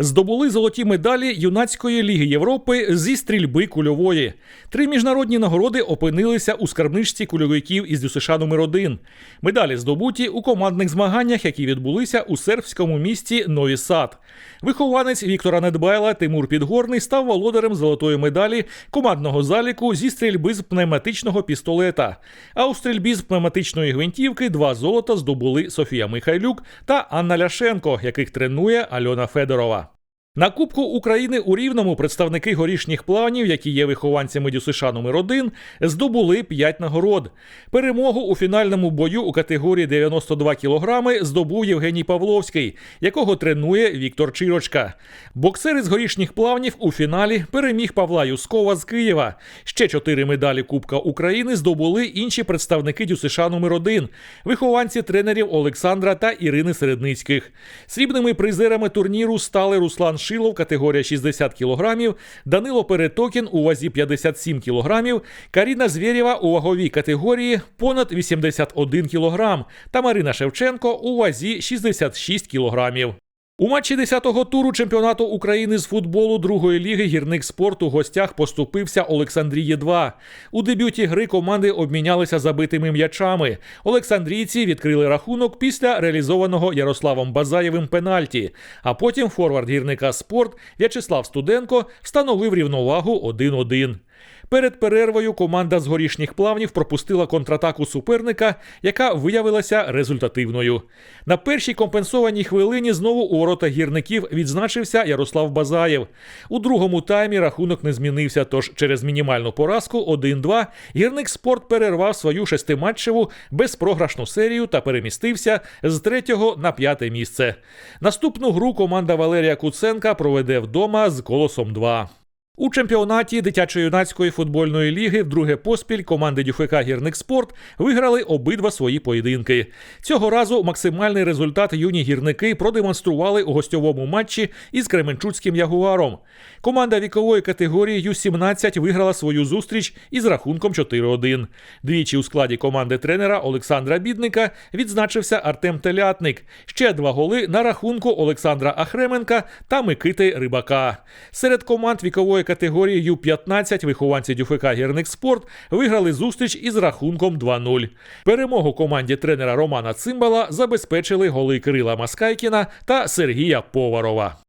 Здобули золоті медалі юнацької ліги Європи зі стрільби кульової. Три міжнародні нагороди опинилися у скарбничці кульовиків із ДЮСШ номер 1 Медалі здобуті у командних змаганнях, які відбулися у сербському місті Нові Сад. Вихованець Віктора Недбайла Тимур Підгорний став володарем золотої медалі командного заліку зі стрільби з пневматичного пістолета. А у стрільбі з пневматичної гвинтівки два золота здобули Софія Михайлюк та Анна Ляшенко, яких тренує Альона Федорова. На Кубку України у Рівному представники горішніх плавнів, які є вихованцями ДЮСШ номер 1 здобули 5 нагород. Перемогу у фінальному бою у категорії 92 кг здобув Євгеній Павловський, якого тренує Віктор Чирочка. Боксер із горішніх плавнів у фіналі переміг Павла Юскова з Києва. Ще чотири медалі Кубка України здобули інші представники ДЮСШ номер 1 вихованці тренерів Олександра та Ірини Середницьких. Срібними призерами турніру стали Руслан Шилов, категорія 60 кг, Данило Перетокін у вазі 57 кг, Каріна Звєрєва у ваговій категорії понад 81 кг та Марина Шевченко у вазі 66 кг. У матчі 10-го туру чемпіонату України з футболу другої ліги гірник спорту в гостях поступився Олександрії 2 У дебюті гри команди обмінялися забитими м'ячами. Олександрійці відкрили рахунок після реалізованого Ярославом Базаєвим пенальті. А потім форвард гірника спорт В'ячеслав Студенко встановив рівновагу 1-1. Перед перервою команда з горішніх плавнів пропустила контратаку суперника, яка виявилася результативною. На першій компенсованій хвилині знову у ворота гірників відзначився Ярослав Базаєв. У другому таймі рахунок не змінився, тож через мінімальну поразку 1-2 гірник спорт перервав свою шестиматчеву безпрограшну серію та перемістився з третього на п'яте місце. Наступну гру команда Валерія Куценка проведе вдома з колосом 2. У чемпіонаті дитячо-юнацької футбольної ліги вдруге поспіль команди ДЮФК Гірник Спорт виграли обидва свої поєдинки. Цього разу максимальний результат юні гірники продемонстрували у гостьовому матчі із Кременчуцьким Ягуаром. Команда вікової категорії Ю-17 виграла свою зустріч із рахунком 4-1. Двічі у складі команди тренера Олександра Бідника відзначився Артем Телятник. Ще два голи на рахунку Олександра Ахременка та Микити Рибака. Серед команд вікової категорії Ю-15 вихованці ДЮФК Гірник Спорт виграли зустріч із рахунком 2-0. Перемогу команді тренера Романа Цимбала забезпечили голи Кирила Маскайкіна та Сергія Поварова.